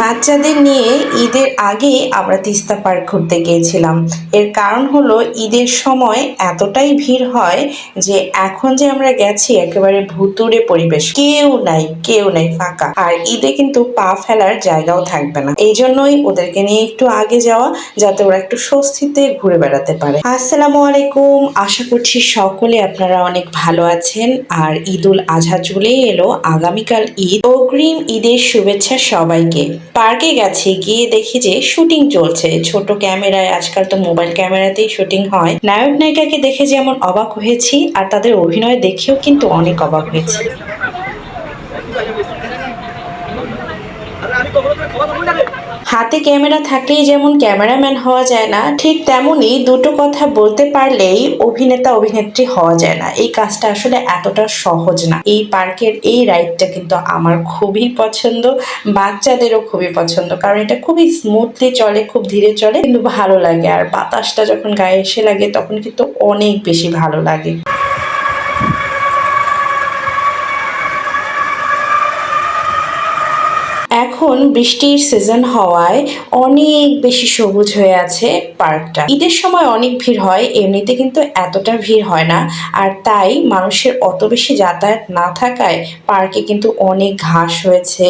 বাচ্চাদের নিয়ে ঈদের আগে আমরা তিস্তা পার্ক ঘুরতে গিয়েছিলাম। এর কারণ হলো ঈদের সময় এতটাই ভিড় হয় যে এখন যে আমরা গেছি একেবারে ভুতুরে পরিবেশ। কেউ নাই কেউ নাই ফাঁকা। আর ঈদে কিন্তু পা ফেলার জায়গাও থাকবে না। এই জন্যই ওদেরকে নিয়ে একটু আগে যাওয়া, যাতে ওরা একটু স্বস্তিতে ঘুরে বেড়াতে পারে। আসসালামু আলাইকুম। আশা করছি সকলে আপনারা অনেক ভালো আছেন। আর ঈদুল আজহা চলেই এলো আগামীকাল ঈদ। অগ্রিম ঈদের শুভেচ্ছা সবাইকে। পার্কে গেছি, গিয়ে দেখি যে শুটিং চলছে। ছোট ক্যামেরায়, আজকাল তো মোবাইল ক্যামেরাতেই শুটিং হয়। নায়ক নায়িকাকে দেখে যেমন অবাক হয়েছি, আর তাদের অভিনয় দেখেও কিন্তু অনেক অবাক হয়েছি। হাতে ক্যামেরা থাকলেই যেমন ক্যামেরাম্যান হওয়া যায় না, ঠিক তেমনই দুটো কথা বলতে পারলেই অভিনেতা, অভিনেত্রী হওয়া যায় না। এই কাজটা আসলে এতটা সহজ না। এই পার্কের এই রাইডটা কিন্তু আমার খুবই পছন্দ, বাচ্চাদেরও খুবই পছন্দ, কারণ এটা খুবই স্মুথলি চলে, খুব ধীরে চলে, কিন্তু ভালো লাগে। আর বাতাসটা যখন গায়ে এসে লাগে, তখন কিন্তু অনেক বেশি ভালো লাগে। এখন বৃষ্টির সিজন হওয়ায় অনেক বেশি সবুজ হয়ে আছে পার্কটা। ঈদের সময় অনেক ভিড় হয়, এমনিতে কিন্তু এতটা ভিড় হয় না। আর তাই মানুষের অত বেশি যাতায়াত না থাকায় পার্কে কিন্তু অনেক ঘাস হয়েছে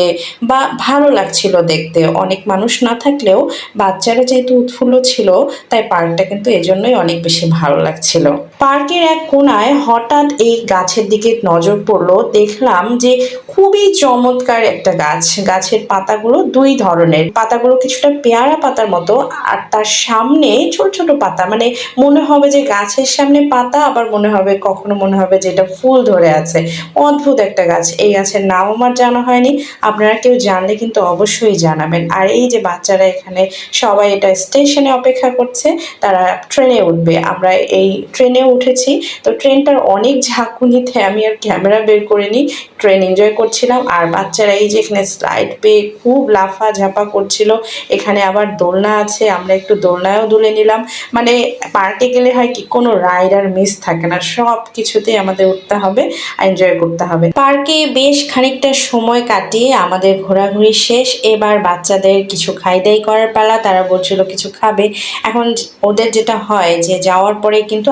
বা ভালো লাগছিল দেখতে। অনেক মানুষ না থাকলেও বাচ্চারা যেহেতু উৎফুল্ল ছিল, তাই পার্কটা কিন্তু এজন্যই অনেক বেশি ভালো লাগছিল। পার্কের এক কোনায় হঠাৎ এই গাছের দিকে নজর পড়ল। দেখলাম যে খুবই চমৎকার একটা গাছ। গাছের পাতাগুলো দুই ধরনের। পাতাগুলো কিছুটা পেয়ারা পাতার মতো আর তার সামনে ছোট ছোট পাতা। মানে মনে হবে যে গাছের সামনে পাতা, আবার মনে হবে কখনো মনে হবে যে এটা ফুল ধরে আছে। অদ্ভুত একটা গাছ। এই গাছের নাম আমার জানা হয়নি। আপনারা কেউ জানলে কিন্তু অবশ্যই জানাবেন। আর এই যে বাচ্চারা এখানে সবাই এটা স্টেশনে অপেক্ষা করছে, তারা ট্রেনে উঠবে। আমরা এই ট্রেনে উঠেছি। তো ট্রেনটার অনেক ঝাঁকুনিতে আমি আর ক্যামেরা বের করে নিই ট্রেন এনজয় করছিলাম। আর বাচ্চারা এই যে এখানে স্লাইড পেয়ে খুব লাফা ঝাপা করছিল। এখানে আবার দোলনা আছে। আমরা একটু দোলনায়ও দুলে নিলাম। মানে পার্কে গেলে হয় কি, কোনো রাইড আর মিস থাকে না। সব কিছুতেই আমাদের উঠতে হবে এনজয় করতে হবে। পার্কে বেশ খানিকটা সময় কাটিয়ে আমাদের ঘোরাঘুরি শেষ। এবার বাচ্চাদের কিছু খাই দাই করার পালা। তারা বলছিল, কিছু খাবে? এখন ওদের যেটা হয় যে যাওয়ার পরে কিন্তু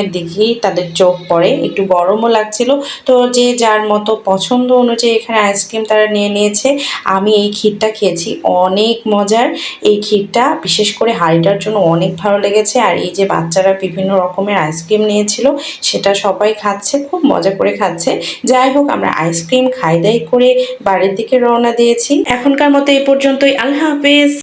আইসক্রিমের দিকেই তাদের চোখ পড়ে। একটু গরমও লাগছিল। তো যে যার মতো পছন্দ অনুযায়ী এখানে আইসক্রিম তারা নিয়ে নিয়েছে। আমি এই ক্ষীরটা খেয়েছি, অনেক মজার। এই ক্ষীরটা বিশেষ করে হাঁড়িটার জন্য অনেক ভালো লেগেছে। আর এই যে বাচ্চারা বিভিন্ন রকমের আইসক্রিম নিয়েছিল, সেটা সবাই খাচ্ছে, খুব মজা করে খাচ্ছে। যাই হোক, আমরা আইসক্রিম খাই দাই করে বাড়ির দিকে রওনা দিয়েছি। এখনকার মতো এই পর্যন্তই। আল্লাহ হাফেজ।